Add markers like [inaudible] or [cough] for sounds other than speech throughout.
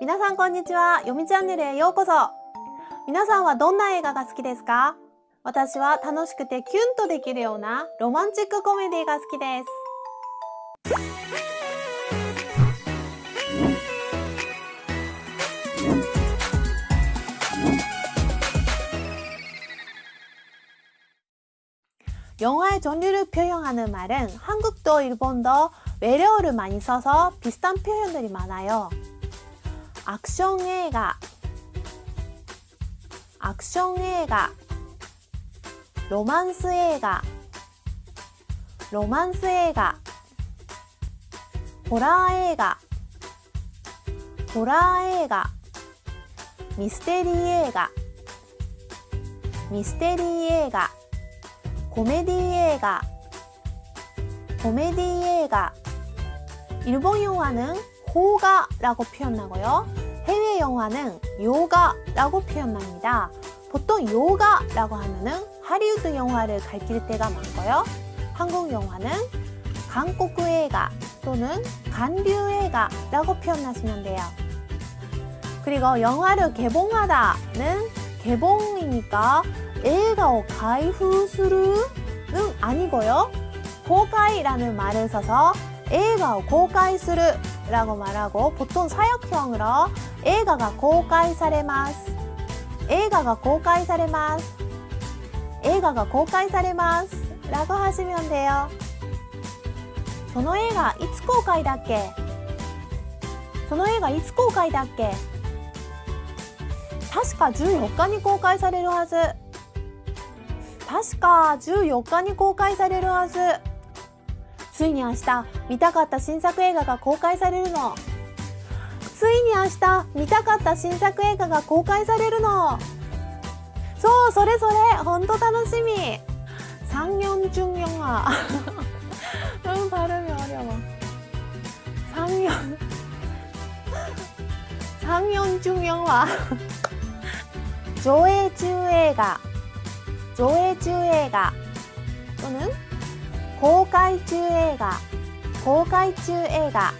皆さんこんにちは。よみチャンネルへようこそ。皆さんはどんな映画が好きですか私は楽しくてキュンとできるようなロマンチックコメディが好きです。영화의 종류를 표현하는 말은 한국도 일본도 외래어를 많이 써서 비슷한 표현들이 많아요. 액션 영화 액션 영화 로맨스 영화 로맨스 영화 호러 영화 호러 영화 미스테리 영화 미스테리 영화 코미디 영화 코미디 영화 일본 영화는 호가라고 표현하고요. 해외 영화는 요가라고 표현합니다. 보통 요가라고 하면은 하리우드 영화를 가르칠 때가 많고요. 한국 영화는 한국외가 또는 간류외가라고 표현하시면 돼요. 그리고 영화를 개봉하다는 개봉이니까 에가오 가이후스루는 아니고요. 고가이라는 말을 써서 에가오 고가이스루라고 말하고 보통 사역형으로 映画が公開されます。映画が公開されます。映画が公開されます。ラグハシミョンだよ。その映画いつ公開だっけ？その映画いつ公開だっけ？確か14日に公開されるはず。確か14日に公開されるはず。ついに明日見たかった新作映画が公開されるの。ついに明日見たかった新作映画が公開されるのそうそれそれほんと楽しみ상영 중 영화 [laughs] 음 발음이 어려워 상영 상영 중 영화 조회 중映画 조회 중映画 또는 公開中映画公開中映画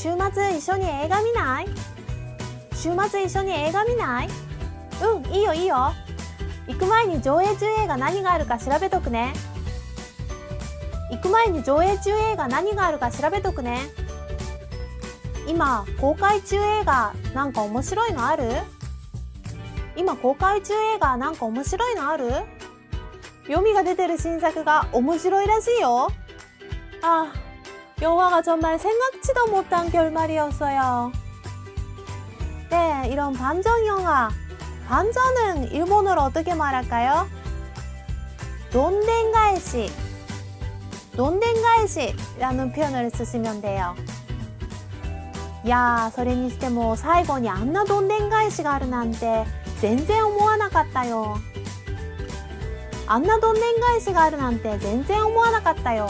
週末一緒に映画見ない？週末一緒に映画見ない？うんいいよいいよ。行く前に上映中映画何があるか調べとくね。行く前に上映中映画何があるか調べとくね。今公開中映画なんか面白いのある？今公開中映画なんか面白いのある？読みが出てる新作が面白いらしいよ. 아, 영화가 정말 생각지도 못한 결말이었어요. 네, 이런 반전 영화. 반전은 일본어로 어떻게 말할까요? 논댕가에시. 논댕가에시라는 표현을 쓰시면 돼요. 야, それにしても最後にあんなどんでん返しがあるなんて全然思わなかったよ。あんなどんでん返しがあるなんて全然思わなかったよ。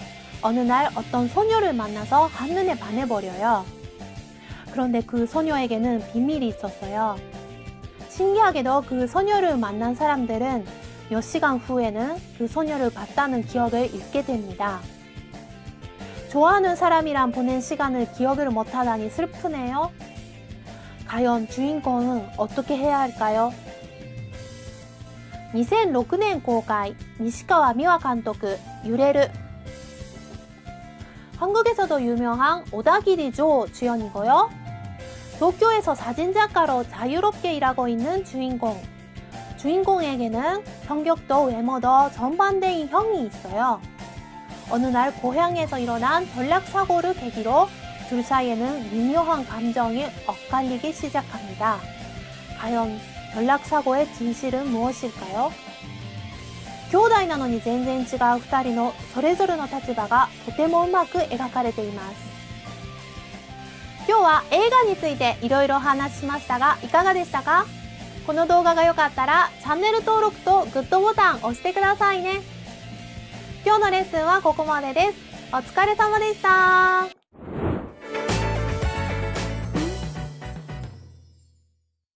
어느 날 어떤 소녀를 만나서 한눈에 반해버려요. 그런데 그 소녀에게는 비밀이 있었어요. 신기하게도 그 소녀를 만난 사람들은 몇 시간 후에는 그 소녀를 봤다는 기억을 잃게 됩니다. 좋아하는 사람이랑 보낸 시간을 기억을 못하다니 슬프네요. 과연 주인공은 어떻게 해야 할까요? 2006年公開西川美和監督揺れる 한국에서도 유명한 오다기리 조 주연이고요. 도쿄에서 사진작가로 자유롭게 일하고 있는 주인공. 주인공에게는 성격도 외모도 정반대인 형이 있어요. 어느 날 고향에서 일어난 전략사고를 계기로 둘 사이에는 미묘한 감정이 엇갈리기 시작합니다. 과연 전략사고의 진실은 무엇일까요? 兄弟なのに全然違う2人のそれぞれの立場がとてもうまく描かれています。今日は映画についていろいろお話ししましたがいかがでしたか？この動画が良かったらチャンネル登録とグッドボタン押してくださいね。今日のレッスンはここまでです。お疲れ様でした。